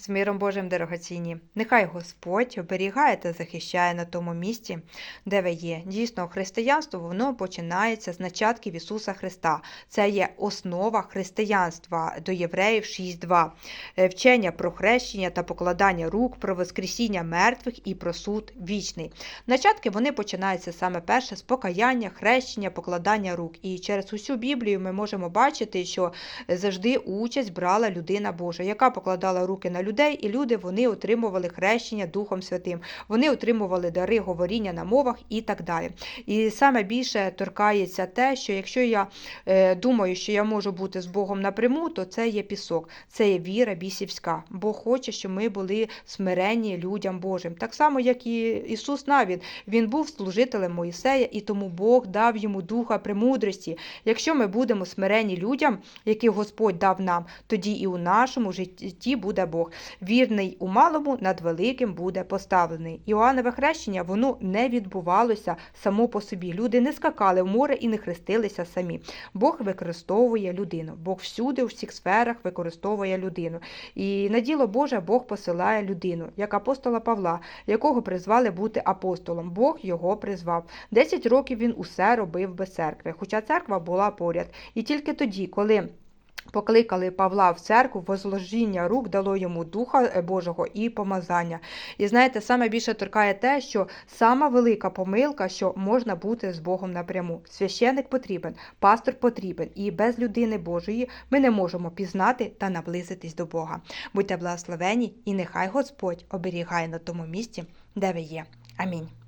З миром Божим, дорогоцінні. Нехай Господь оберігає та захищає на тому місці, де ви є. Дійсно, християнство воно починається з начатків Ісуса Христа. Це є основа християнства до євреїв 6.2. Е, Вчення про хрещення та покладання рук, про воскресіння мертвих і про суд вічний. Начатки вони починаються саме перше з покаяння, хрещення, покладання рук. І через усю Біблію ми можемо бачити, що завжди участь брала людина Божа, яка покладала руки на людей, і люди вони отримували хрещення Духом Святим. Вони отримували дари говоріння на мовах і так далі. І саме більше торкається те, що якщо я е, думаю, що я можу бути з Богом напряму, то це є пісок, це є віра бісівська. Бог хоче, щоб ми були смиренні людям Божим. Так само, як і Ісус Навін, він був служителем Моїсея, і тому Бог дав йому духа премудрості. Якщо ми будемо смиренні людям, яких Господь дав нам, тоді і у нашому житті буде Бог. Вірний у малому над великим буде поставлений. Іоаннове хрещення воно не відбувалося само по собі. Люди не скакали в море і не хрестилися самі. Бог використовує людину. Бог всюди, у всіх сферах використовує людину. І на діло Боже Бог посилає людину, як апостола Павла, якого призвали бути апостолом. Бог його призвав. Десять років він усе робив без церкви, хоча церква була поряд. І тільки тоді, коли Покликали Павла в церкву, возложіння рук дало йому Духа е, Божого і помазання. І знаєте, саме більше торкає те, що сама велика помилка, що можна бути з Богом напряму. Священик потрібен, пастор потрібен, і без людини Божої ми не можемо пізнати та наблизитись до Бога. Будьте благословені, і нехай Господь оберігає на тому місці, де ви є. Амінь.